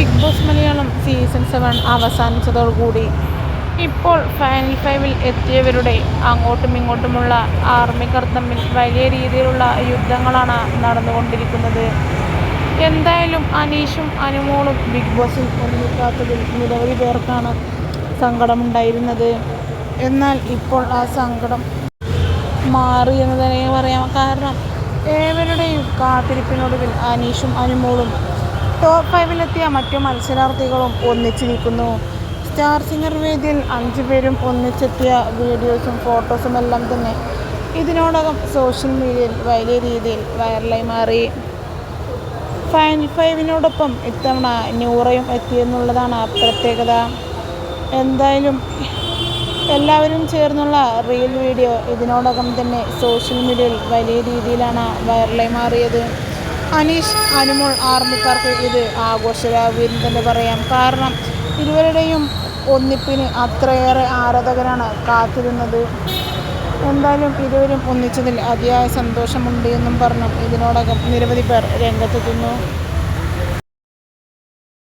Big Boss Malayalam season seven അവസാനിച്ചതോടുകൂടി ഇപ്പോൾ final ഫൈവിൽ എത്തിയവരുടെ അങ്ങോട്ടും ഇങ്ങോട്ടുമുള്ള ആർമിക്കാർ തമ്മിൽ വലിയ രീതിയിലുള്ള യുദ്ധങ്ങളാണ് നടന്നുകൊണ്ടിരിക്കുന്നത്. എന്തായാലും അനീഷും അനുമോളും ബിഗ് ബോസിൽ ഒന്നിക്കാത്തതിൽ നിരവധി പേർക്കാണ് സങ്കടമുണ്ടായിരുന്നത്. എന്നാൽ ഇപ്പോൾ ആ സങ്കടം മാറി എന്ന് തന്നെ പറയാം. കാരണം ഏവരുടെയും കാത്തിരിപ്പിനൊടുവിൽ അനീഷും അനുമോളും ടോപ്പ് ഫൈവിലെത്തിയ മറ്റു മത്സരാർത്ഥികളും ഒന്നിച്ചു നിൽക്കുന്നു. സ്റ്റാർ സിംഗർ വേദിയിൽ അഞ്ചു പേരും ഒന്നിച്ചെത്തിയ വീഡിയോസും ഫോട്ടോസും എല്ലാം തന്നെ ഇതിനോടകം സോഷ്യൽ മീഡിയയിൽ വലിയ രീതിയിൽ വൈറലായി മാറി. ഫൈനൽ ഫൈവിനോടൊപ്പം ഇത്തവണ ന്യൂറയും എത്തിയെന്നുള്ളതാണ് പ്രത്യേകത. എന്തായാലും എല്ലാവരും ചേർന്നുള്ള റീൽ വീഡിയോ ഇതിനോടകം തന്നെ സോഷ്യൽ മീഡിയയിൽ വലിയ രീതിയിലാണ് വൈറലായി മാറിയത്. അനീഷ് അനുമോൾ ആർമിക്കാർക്ക് ഇത് ആഘോഷരാവിന്ന് തന്നെ പറയാം. കാരണം ഇരുവരുടെയും ഒന്നിപ്പിന് അത്രയേറെ ആരാധകരാണ് കാത്തിരുന്നത്. എന്തായാലും ഇരുവരും ഒന്നിച്ചതിൽ അതിയായ സന്തോഷമുണ്ട് എന്നും പറഞ്ഞു. ഇതിനോടകം നിരവധി പേർ രംഗത്തെത്തുന്നു.